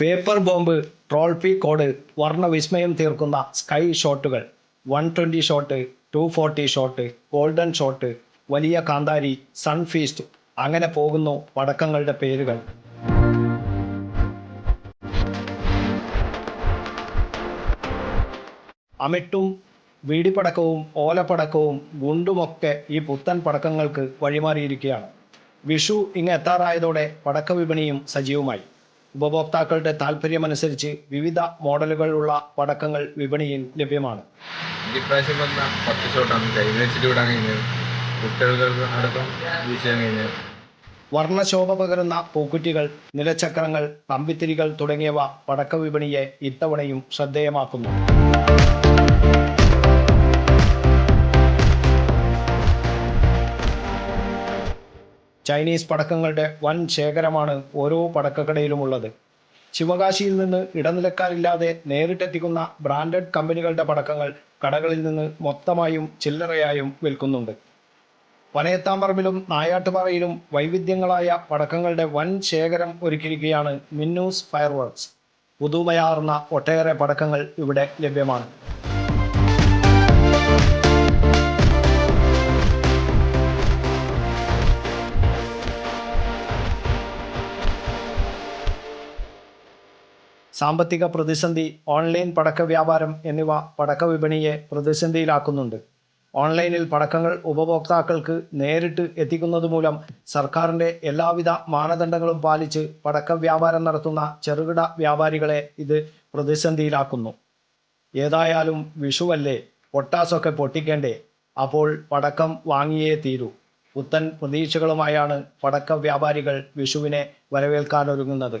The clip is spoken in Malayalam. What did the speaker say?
പേപ്പർ ബോംബ് ട്രോൾഫി കോഡ് വർണവിസ്മയം തീർക്കുന്ന sky ഷോട്ടുകൾ one twenty shot two forty shot golden shot വലിയ കാന്താരി സൺഫീസ്റ്റ് അങ്ങനെ പോകുന്നു പടക്കങ്ങളുടെ പേരുകൾ. അമിട്ടും വീടിപ്പടക്കവും ഓലപ്പടക്കവും ഗുണ്ടുമൊക്കെ ഈ പുത്തൻ പടക്കങ്ങൾക്ക് വഴിമാറിയിരിക്കുകയാണ്. വിഷു ഇങ്ങ് എത്താറായതോടെ പടക്ക വിപണിയും സജീവമായി. ഉപഭോക്താക്കളുടെ താല്പര്യമനുസരിച്ച് വിവിധ മോഡലുകളുള്ള പടക്കങ്ങൾ വിപണിയിൽ ലഭ്യമാണ്. ഇപ്രാവശ്യം വന്ന പത്ത് ഷോട്ടാണ്. കയ്യിൽ വെച്ചിട്ട് വിടാൻ കഴിഞ്ഞത് കുട്ടികൾക്ക് അടക്കം വീശാൻ കഴിഞ്ഞത് വർണശോഭ പകരുന്ന പൂക്കുറ്റികൾ നിലച്ചക്രങ്ങൾ കമ്പിത്തിരികൾ തുടങ്ങിയവ പടക്ക വിപണിയെ ഇത്തവണയും ശ്രദ്ധേയമാക്കുന്നു. ചൈനീസ് പടക്കങ്ങളുടെ വൻ ശേഖരമാണ് ഓരോ പടക്കക്കടയിലുമുള്ളത്. ശിവകാശിയിൽ നിന്ന് ഇടനിലക്കാരില്ലാതെ നേരിട്ടെത്തിക്കുന്ന ബ്രാൻഡഡ് കമ്പനികളുടെ പടക്കങ്ങൾ കടകളിൽ നിന്ന് മൊത്തമായും ചില്ലറയായും വിൽക്കുന്നുണ്ട്. പനയത്താമ്പറമ്പിലും നായാട്ടുപാറയിലും വൈവിധ്യങ്ങളായ പടക്കങ്ങളുടെ വൻ ശേഖരം ഒരുക്കിയിരിക്കുകയാണ് മിന്നൂസ് ഫയർവർക്സ്. പുതുമയാർന്ന ഒട്ടേറെ പടക്കങ്ങൾ ഇവിടെ ലഭ്യമാണ്. സാമ്പത്തിക പ്രതിസന്ധി ഓൺലൈൻ പടക്ക വ്യാപാരം എന്നിവ പടക്ക വിപണിയെ പ്രതിസന്ധിയിലാക്കുന്നുണ്ട്. ഓൺലൈനിൽ പടക്കങ്ങൾ ഉപഭോക്താക്കൾക്ക് നേരിട്ട് എത്തിക്കുന്നത് മൂലം സർക്കാരിന്റെ എല്ലാവിധ മാനദണ്ഡങ്ങളും പാലിച്ച് പടക്ക വ്യാപാരം നടത്തുന്ന ചെറുകിട വ്യാപാരികളെ ഇത് പ്രതിസന്ധിയിലാക്കുന്നു. ഏതായാലും വിഷുവല്ലേ പൊട്ടാസൊക്കെ പൊട്ടിക്കേണ്ടേ? അപ്പോൾ പടക്കം വാങ്ങിയേ തീരൂ. പുത്തൻ പ്രതീക്ഷകളുമായാണ് പടക്ക വ്യാപാരികൾ വിഷുവിനെ വരവേൽക്കാനൊരുങ്ങുന്നത്.